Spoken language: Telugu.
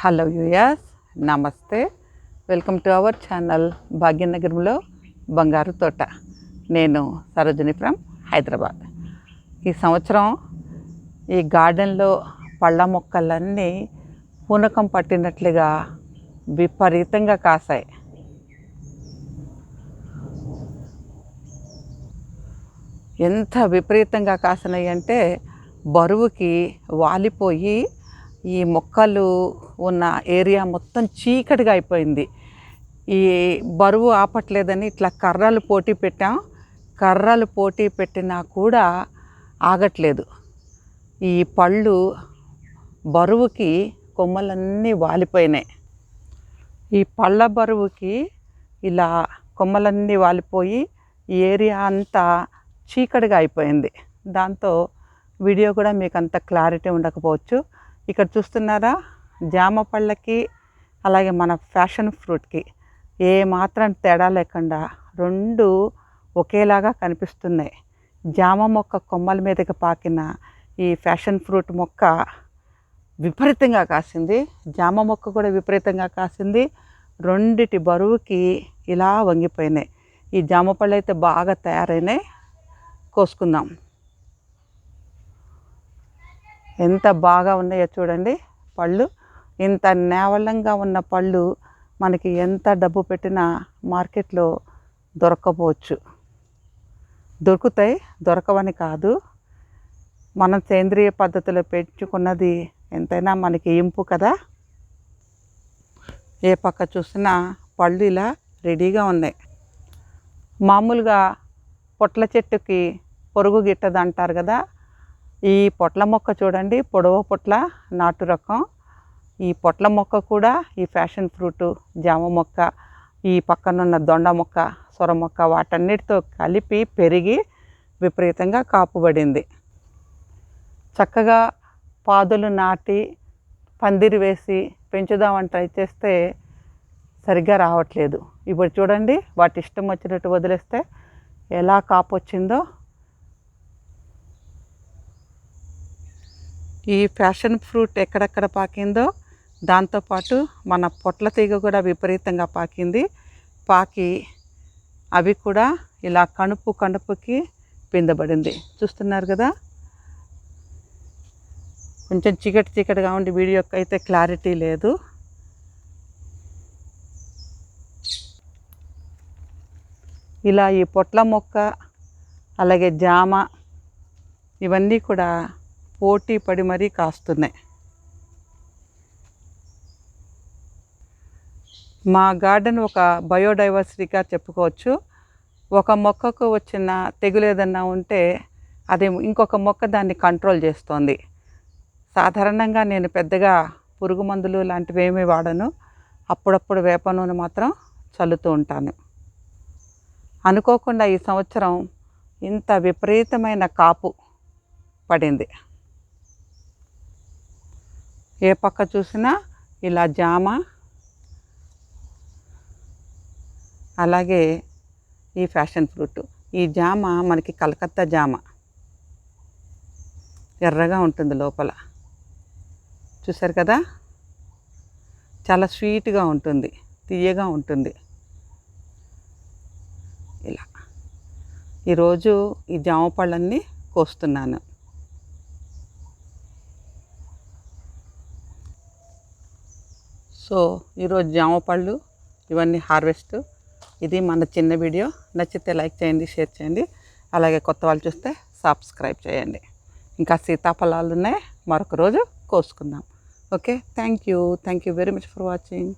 హలో యూయాస్ నమస్తే. వెల్కమ్ టు అవర్ ఛానల్ భాగ్యనగరంలో బంగారు తోట. నేను సరోజిని ఫ్రమ్ హైదరాబాద్. ఈ సంవత్సరం ఈ గార్డెన్లో పళ్ళ మొక్కలన్నీ పూనకం పట్టినట్లుగా విపరీతంగా కాసాయి. ఎంత విపరీతంగా కాసినాయి అంటే బరువుకి వాలిపోయి ఈ మొక్కలు ఉన్న ఏరియా మొత్తం చీకటిగా అయిపోయింది. ఈ బరువు ఆపట్లేదని ఇట్లా కర్రలు పోటీ పెట్టాం. కర్రలు పోటీ పెట్టినా కూడా ఆగట్లేదు. ఈ పళ్ళు బరువుకి కొమ్మలన్నీ వాలిపోయినాయి. ఈ పళ్ళ బరువుకి ఇలా కొమ్మలన్నీ వాలిపోయి ఈ ఏరియా అంతా చీకటిగా అయిపోయింది. దాంతో వీడియో కూడా మీకు అంత క్లారిటీ ఉండకపోవచ్చు. ఇక్కడ చూస్తున్నారా? జామ పళ్ళకి అలాగే మన ఫ్యాషన్ ఫ్రూట్కి ఏ మాత్రం తేడా లేకుండా రెండు ఒకేలాగా కనిపిస్తున్నాయి. జామ మొక్క కొమ్మల మీదకి పాకిన ఈ ఫ్యాషన్ ఫ్రూట్ మొక్క విపరీతంగా కాసింది. జామ మొక్క కూడా విపరీతంగా కాసింది. రెండిటి బరువుకి ఇలా వంగిపోయినాయి. ఈ జామ పళ్ళు అయితే బాగా తయారైనాయి కోసుకుందాం. ఎంత బాగా ఉన్నాయో చూడండి పళ్ళు. ఇంత నేవలంగా ఉన్న పళ్ళు మనకి ఎంత డబ్బు పెట్టినా మార్కెట్లో దొరకపోవచ్చు దొరుకుతాయి దొరకవని కాదు. మనం సేంద్రియ పద్ధతిలో పెంచుకున్నది ఎంతైనా మనకి ఇంపు కదా. ఏ పక్క చూసినా పళ్ళు ఇలా రెడీగా ఉన్నాయి. మామూలుగా పొట్ల చెట్టుకి పొరుగు గిట్టదు అంటారు కదా. ఈ పొట్ల మొక్క చూడండి పొడవు పొట్ల నాటు రకం. ఈ పొట్ల మొక్క కూడా ఈ ఫ్యాషన్ ఫ్రూట్ జామ మొక్క ఈ పక్కనున్న దొండ మొక్క సొర మొక్క వాటన్నిటితో కలిపి పెరిగి విపరీతంగా కాపుబడింది. చక్కగా పాదులు నాటి పందిరి వేసి పెంచుదామని ట్రై చేస్తే సరిగ్గా రావట్లేదు. ఇప్పుడు చూడండి వాటి ఇష్టం వచ్చినట్టు వదిలేస్తే ఎలా కాపు వచ్చిందో. ఈ ఫ్యాషన్ ఫ్రూట్ ఎక్కడెక్కడ పాకిందో దాంతోపాటు మన పొట్ల తీగ కూడా విపరీతంగా పాకింది. పాకి అవి కూడా ఇలా కణుపు కణుపుకి పిందబడింది. చూస్తున్నారు కదా? కొంచెం చీకటి చీకటిగా ఉండి వీడియోకి అయితే క్లారిటీ లేదు. ఇలా ఈ పొట్ల మొక్క అలాగే జామ ఇవన్నీ కూడా పోటీ పడి మరీ కాస్తున్నాయి. మా గార్డెన్ ఒక బయోడైవర్సిటీగా చెప్పుకోవచ్చు. ఒక మొక్కకు వచ్చిన తెగులు ఏదన్నా ఉంటే అది ఇంకొక మొక్క దాన్ని కంట్రోల్ చేస్తోంది. సాధారణంగా నేను పెద్దగా పురుగు మందులు లాంటివి ఏమీ వాడను. అప్పుడప్పుడు వేప నూనె మాత్రం చల్లుతూ ఉంటాను. అనుకోకుండా ఈ సంవత్సరం ఇంత విపరీతమైన కాపు పడింది. ఏ పక్క చూసినా ఇలా జామ అలాగే ఈ ఫ్యాషన్ ఫ్రూట్. ఈ జామ మనకి కలకత్తా జామ. ఎర్రగా ఉంటుంది లోపల. చూసారు కదా? చాలా స్వీట్గా ఉంటుంది. తీయగా ఉంటుంది. ఇలా. ఈరోజు ఈ జామ పళ్ళన్నీ కోస్తున్నాను. సో ఈరోజు జామ పళ్ళు ఇవన్నీ హార్వెస్ట్ ఇది మన చిన్న వీడియో. నచ్చితే లైక్ చేయండి షేర్ చేయండి. అలాగే కొత్త వాళ్ళు చూస్తే సబ్స్క్రైబ్ చేయండి. ఇంకా సీతాఫలాలు ఉన్నాయి మరొక రోజు కోసుకుందాం. Okay? Thank you. Thank you very much for watching.